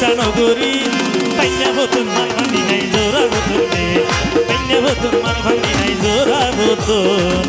নগরী পাইনা বতুন মাল ভাঙি নাই, জোড়া বতুন নে পাইনা বতুন মাল ভাঙি নাই, জোড়া বতুন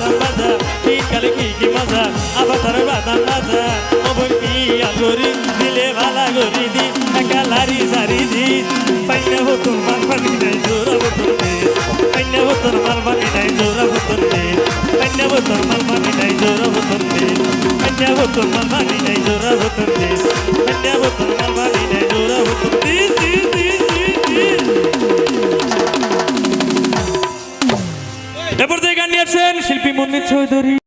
বাদাম বাজা শীতকালে কি কি মজা আবাতার বাদাম বাজা অবন কি আগরি দিলে ভালা গরি দি একলারি সারি দি পাইলে বোতল মাল ভাঙি নাই জোর দে পাইলে বোতল মাল ভাঙি নাই জোর দে পাইলে বোতল মাল ভাঙি নাই জোর দে পাইলে বোতল মাল ভাঙি নাই জোর দে পাইলে বোতল মাল ভাঙি নাই জোর বোতল দে দি দি দি দি এরপর থেকে গান নিয়ে আসছেন শিল্পী মন্দির চৌধুরী।